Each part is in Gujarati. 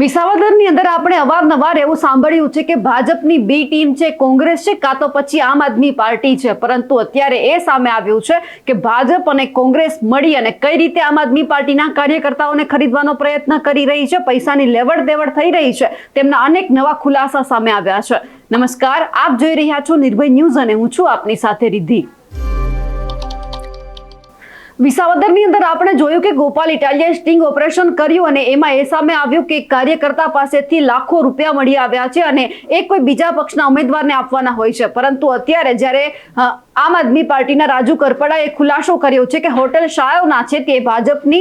વિસાવદરની અંદર આપણે અવારનવાર એવું સાંભળ્યું છે કે ભાજપની બી ટીમ છે, કોંગ્રેસ છે, કાં તો પછી આમ આદમી પાર્ટી છે. પરંતુ અત્યારે એ સામે આવ્યું છે કે ભાજપ અને કોંગ્રેસ મળી અને કઈ રીતે આમ આદમી પાર્ટીના કાર્યકર્તાઓને ખરીદવાનો પ્રયત્ન કરી રહી છે, પૈસાની લેવડ દેવડ થઈ રહી છે, તેમના અનેક નવા ખુલાસા સામે આવ્યા છે. નમસ્કાર, આપ જોઈ રહ્યા છો નિર્ભય ન્યૂઝ અને હું છું આપની સાથે રિદ્ધિ. વિસાવદરની અંદર આપણે જોયું કે ગોપાલ ઇટાલિયા સ્ટિંગ ઓપરેશન કર્યું અને એમાં એ સામે આવ્યું કે કાર્યકર્તા પાસેથી લાખો રૂપિયા મળી આવ્યા છે અને એ કોઈ બીજા પક્ષના ઉમેદવારને આપવાના હોય છે. પરંતુ અત્યારે જ્યારે આમ આદમી પાર્ટીના રાજુ કરપડાએ ખુલાસો કર્યો છે કે હોટેલ શાયોના છે તે ભાજપની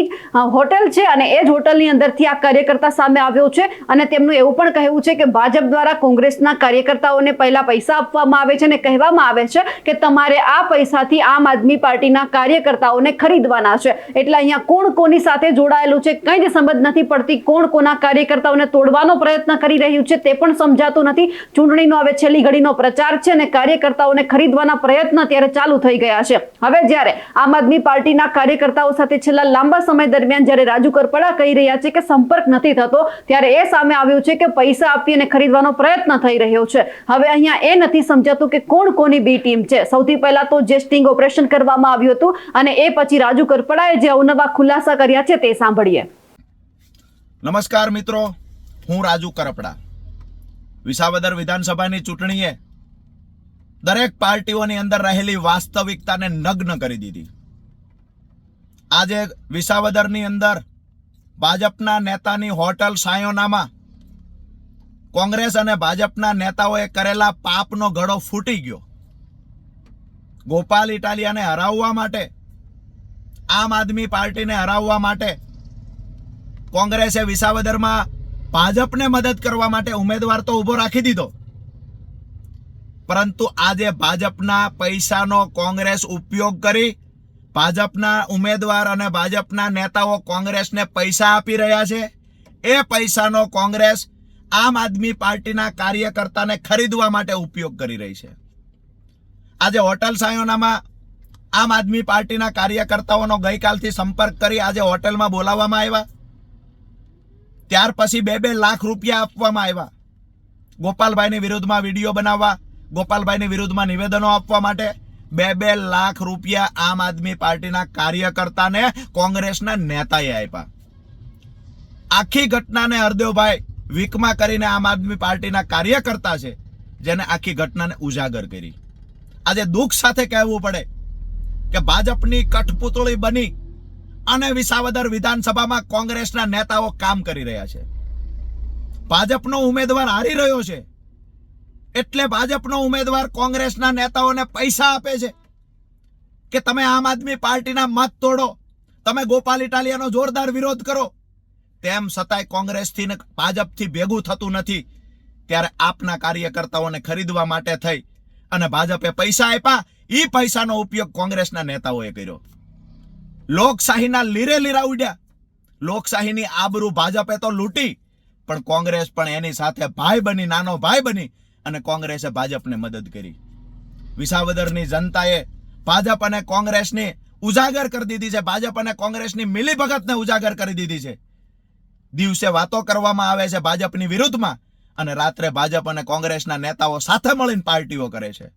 હોટેલ છે અને એ જ હોટલની અંદરથી આ કાર્યકર્તા સામે આવ્યો છે અને તેમનું એવું પણ કહેવું છે કે ભાજપ દ્વારા કોંગ્રેસના કાર્યકર્તાઓને પહેલા પૈસા આપવામાં આવે છે અને કહેવામાં આવે છે કે તમારે આ પૈસાથી આમ આદમી પાર્ટીના કાર્યકર્તાઓને ખરીદવાના છે. એટલે અહીંયા કોણ કોની સાથે જોડાયેલું છે કંઈ જ સમજ નથી પડતી કોણ કોના કાર્યકર્તાઓને તોડવાનો પ્રયત્ન કરી રહ્યું છે તે પણ સમજાતું નથી. ચૂંટણીનો હવે છેલ્લી ઘડીનો પ્રચાર છે અને કાર્યકર્તાઓને ખરીદવાના પ્રયત્ન ત્યારે ચાલુ થઈ ગયા છે. હવે જ્યારે આમ આદમી પાર્ટીના કાર્યકર્તાઓ સાથે છેલ્લા લાંબા સમય દરમિયાન જ્યારે રાજુ કરપડા કહી રહ્યા છે કે સંપર્ક નથી થતો, ત્યારે એ સામે આવ્યું છે કે પૈસા આપી અને ખરીદવાનો પ્રયત્ન થઈ રહ્યો છે. હવે અહીંયા એ નથી સમજાતું કે કોણ કોની બી ટીમ છે. સૌથી પહેલા તો જે સ્ટિંગ ઓપરેશન કરવામાં આવ્યું હતું અને એ પછી રાજુ કરપડાએ જે અવનવા ખુલાસા કર્યા છે તે સાંભળીએ. નમસ્કાર મિત્રો, હું રાજુ કરપડા. વિસાવદર વિધાનસભાની ચૂંટણીએ દરેક પાર્ટીઓની અંદર રહેલી વાસ્તવિકતાને નગ્ન કરી દીધી. આજે વિસાવદરની અંદર ભાજપના નેતાની હોટલ સાયોનામાં કોંગ્રેસ અને ભાજપના નેતાઓએ કરેલા પાપનો ગળો ફૂટી ગયો. ગોપાલ ઇટાલિયાને હરાવવા માટે, આમ આદમી પાર્ટીને હરાવવા માટે કોંગ્રેસે વિસાવદરમાં ભાજપને મદદ કરવા માટે ઉમેદવાર તો ઊભો રાખી દીધો. પરંતુ આજે ભાજપના પૈસાનો કોંગ્રેસ ઉપયોગ કરી ભાજપના ઉમેદવાર અને ભાજપના નેતાઓ કોંગ્રેસને પૈસા આપી રહ્યા છે. એ પૈસાનો કોંગ્રેસ આમ આદમી પાર્ટીના કાર્યકર્તાને ખરીદવા માટે ઉપયોગ કરી રહી છે. આજે હોટલ સાયોનામાં આમ આદમી પાર્ટીના કાર્યકર્તાઓનો ગઈકાલથી સંપર્ક કરી આજે હોટલમાં બોલાવવામાં આવ્યા. ત્યાર પછી બે બે લાખ રૂપિયા આપવામાં આવ્યા. ગોપાલભાઈની વિરુદ્ધમાં વીડિયો બનાવવા ગોપાલભાઈની વિરુદ્ધમાં નિવેદનો આપવા માટે બે બે લાખ રૂપિયા આમ આદમી પાર્ટીના કાર્યકર્તાને કોંગ્રેસના નેતાએ આપ્યા. આખી ઘટનાને હરદેવભાઈ વીકમાં કરીને આમ આદમી પાર્ટીના કાર્યકર્તા છે, જેને આખી ઘટનાને ઉજાગર કરી. આજે દુઃખ સાથે કહેવું પડે કે ભાજપની કઠપુતળી બની અને વિસાવદર વિધાનસભામાં કોંગ્રેસના નેતાઓ કામ કરી રહ્યા છે. ભાજપનો ઉમેદવાર હારી રહ્યો છે. એટલે ભાજપનો ઉમેદવાર કોંગ્રેસના નેતાઓને પૈસા આપે છે કે તમે આમ આદમી પાર્ટીના મત તોડો, તમે ગોપાલ ઇટાલિયાનો જોરદાર વિરોધ કરો. તેમ છતાંય કોંગ્રેસથી ને ભાજપથી ભેગું થતું નથી. ત્યારે આપના કાર્યકર્તાઓને ખરીદવા માટે થઈ અને ભાજપે પૈસા આપ્યા એ પૈસાનો ઉપયોગ કોંગ્રેસના નેતાઓએ કર્યો. લોકશાહીના લીરે લીરા ઉડ્યા. લોકશાહીની આબરૂ ભાજપે તો લૂંટી, પણ કોંગ્રેસ પણ એની સાથે ભાઈ બની, નાનો ભાઈ બની અને કોંગ્રેસે ભાજપને મદદ કરી. વિસાવદરની જનતાએ ભાજપ અને કોંગ્રેસની ઉજાગર કરી દીધી છે. ભાજપ અને કોંગ્રેસની મિલીભગતને ઉજાગર કરી દીધી છે. દિવસે વાતો કરવામાં આવે છે ભાજપની વિરુદ્ધમાં અને રાત્રે ભાજપ અને કોંગ્રેસના નેતાઓ સાથે મળીને પાર્ટીઓ કરે છે.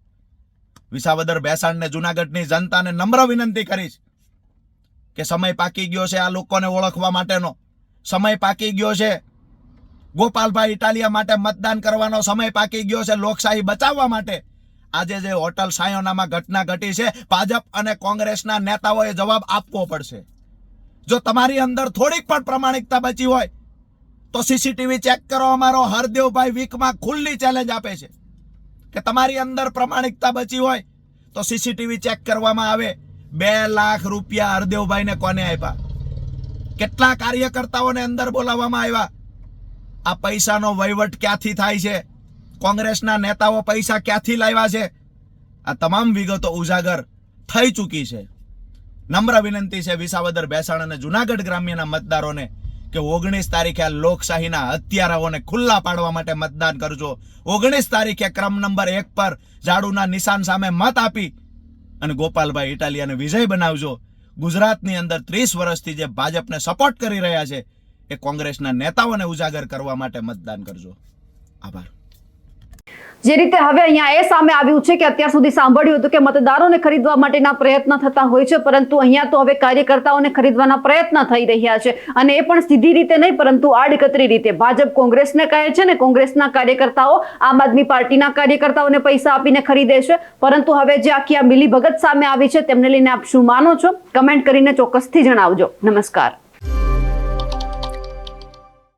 વિસાવદર બેસાણને જુનાગઢની જનતાને નમ્ર વિનંતી કરીશ કે સમય પાકી ગયો છે આ લોકોને ઓળખવા માટેનો. સમય પાકી ગયો છે ગોપાલભાઈ ઇટાલિયા માટે મતદાન કરવાનો સમય પાકી ગયો છે લોકશાહી બચાવવા માટે. આજે જે હોટલ સાયોનામાં ઘટના ઘટી છે, ભાજપ અને કોંગ્રેસના નેતાઓએ જવાબ આપવો પડશે. જો તમારી અંદર થોડીક પણ પ્રમાણિકતા બચી હોય, તો સીસીટીવી ચેક કરો, અમારો હરદેવભાઈ વીકમાં ખુલ્લી ચેલેન્જ આપે છે. કે તમારી અંદર પ્રમાણિકતા બચી હોય, તો સીસીટીવી ચેક કરવામાં આવે. બે લાખ રૂપિયા હરદેવભાઈને કોને આપ્યા? કેટલા કાર્યકર્તાઓને અંદર બોલાવવામાં આવ્યા? આ પૈસાનો વહીવટ ક્યાંથી થાય છે? કોંગ્રેસના નેતાઓ પૈસા ક્યાંથી લાવ્યા છે? આ તમામ વિગતો ઉજાગર થઈ ચૂકી છે. નમ્ર વિનંતી છે વિસાવદર, ભેસાણ અને જુનાગઢ ગ્રામ્યના મતદારોને કે ઓગણીસ તારીખે આ લોકશાહીના હત્યારાઓને ખુલ્લા પાડવા માટે મતદાન કરજો. ઓગણીસ તારીખે ક્રમ નંબર એક પર ઝાડુના નિશાન સામે મત આપી અને ગોપાલભાઈ ઇટાલિયાને વિજય બનાવજો. ગુજરાતની અંદર ત્રીસ વર્ષથી જે ભાજપને સપોર્ટ કરી રહ્યા છે એ કોંગ્રેસના નેતાઓને ઉજાગર કરવા માટે મતદાન કરજો. આભાર. જે રીતે હવે અહીંયા એ સામે આવ્યું છે કે અત્યાર સુધી સાંભળ્યું હતું કે મતદારોને ખરીદવા માટેના પ્રયત્ન થતા હોય છે, પરંતુ અહીંયા તો હવે કાર્યકર્તાઓને ખરીદવાના પ્રયત્ન થઈ રહ્યા છે. અને એ પણ સીધી રીતે નહીં, પરંતુ આડકતરી રીતે. ભાજપ કોંગ્રેસને કહે છે ને, કોંગ્રેસના કાર્યકર્તાઓ આમ આદમી પાર્ટીના કાર્યકર્તાઓને પૈસા આપીને ખરીદે છે. પરંતુ હવે જે આખી આ મિલીભગત સામે આવી છે, તેમને લઈને આપ શું માનો છો? કમેન્ટ કરીને ચોક્કસથી જણાવજો. નમસ્કાર.